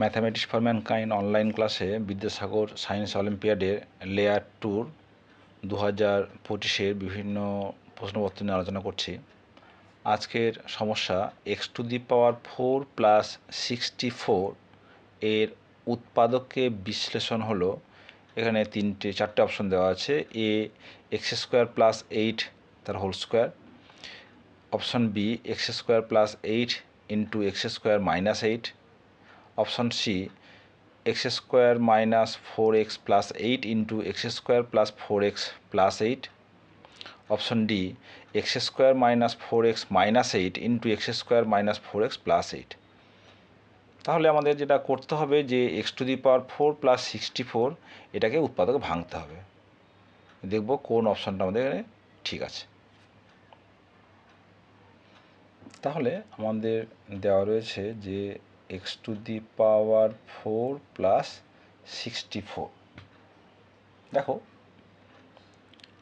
Mathematics for mankind online ক্লাসে Vidyasagar science অলিম্পিয়াডের layer টুর দু হাজার পঁচিশের বিভিন্ন প্রশ্নপত্র নিয়ে আলোচনা করছি। আজকের সমস্যা x to the power four plus sixty four এর উৎপাদককে বিশ্লেষণ হলো। এখানে তিনটে, চারটে অপশন দেওয়া আছে। A x square plus eight তার whole square option B x square plus eight into x square minus eight option C, x square minus four x plus eight into x square plus four x plus eight. Option D, x square minus four x minus eight into x square minus four x plus eight. তাহলে আমাদের যেটা করতে হবে যে x to the power four plus sixty four, এটাকে উৎপাদকে ভাঙতে হবে। দেখব কোন অপশানটা আমাদের এখানে ঠিক আছে। তাহলে আমাদের দেওয়া রয়েছে যে x to the power four plus sixty four. দেখো,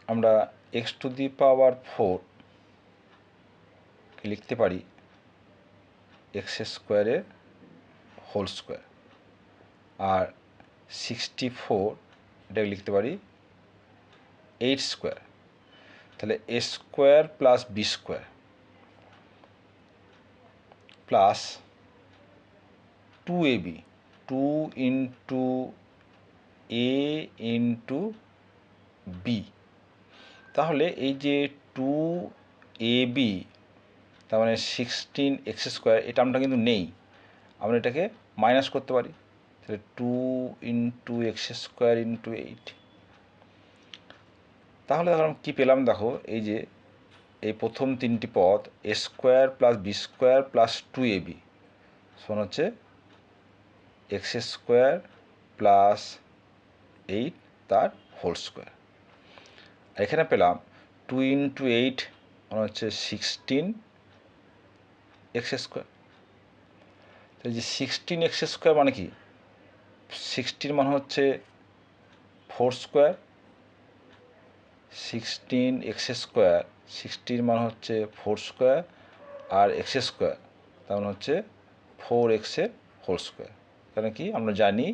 আমরা x to the power four লিখতে পারি? এক্স স্কোয়ারের হোল স্কোয়ার। আর সিক্সটি ফোর, এটাকে লিখতে পারি, এইট স্কোয়ার। তাহলে a square plus b square plus two a b two into a into b তাহলে এই যে টু এ বি তার মানে সিক্সটিন এক্স স্কোয়ার এটা আমরা কিন্তু নেই। আমরা এটাকে মাইনাস করতে পারি। তাহলে two into x square into eight তাহলে এখন কী পেলাম? দেখো, এই যে এই প্রথম তিনটি পদ a square plus b square plus two a b শোন হচ্ছে এক্স স্কোয়ার প্লাস এইট তার হোল স্কোয়ার। এখানে পেলাম টু ইন্টু এইট মানে হচ্ছে সিক্সটিন এক্স স্কোয়ার। তো যে সিক্সটিন এক্স স্কোয়ার মানে কি? সিক্সটিন মানে হচ্ছে four square. Sixteen x square, sixteen মানে হচ্ছে ফোর স্কোয়ার আর এক্স স্কোয়ার, তার মানে হচ্ছে ফোর এক্সের হোল স্কোয়ার। কারণ কি? আমরা জানি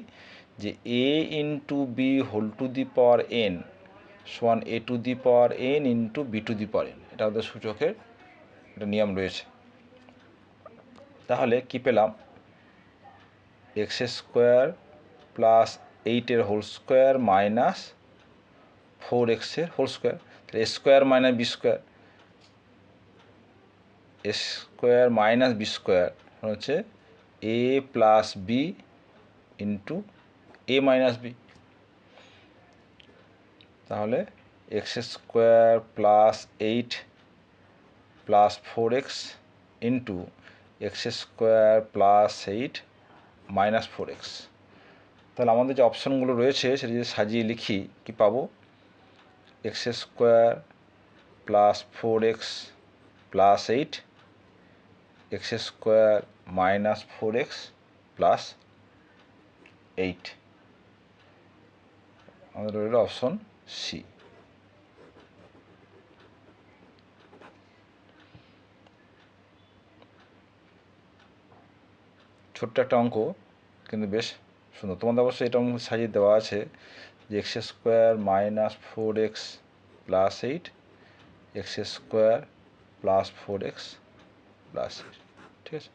যে a into b whole to the power n সমান a to the power n into b to the power n এটা আমাদের সূচকের একটা নিয়ম রয়েছে। তাহলে কি পেলাম? এক্স স্কোয়ার প্লাস এইটের হোল স্কোয়ার মাইনাস ফোর এক্সের হোল স্কোয়ার তাহলে square minus b square square minus b square হচ্ছে a plus b into a minus b তাহলে x square plus eight plus four x into x square plus eight minus four x তাহলে আমাদের যে অপশানগুলো রয়েছে, সেটা যদি সাজিয়ে লিখি, কি পাবো? X square plus four x plus eight x square minus four x plus eight আমাদের রইল অপশন সি ছোট্ট একটা অঙ্ক, কিন্তু বেশ সুন্দর। তোমাদের অবশ্যই এটা অঙ্ক সাজিয়ে দেওয়া আছে যে x square minus four x plus eight x square plus four x plus eight ঠিক আছে?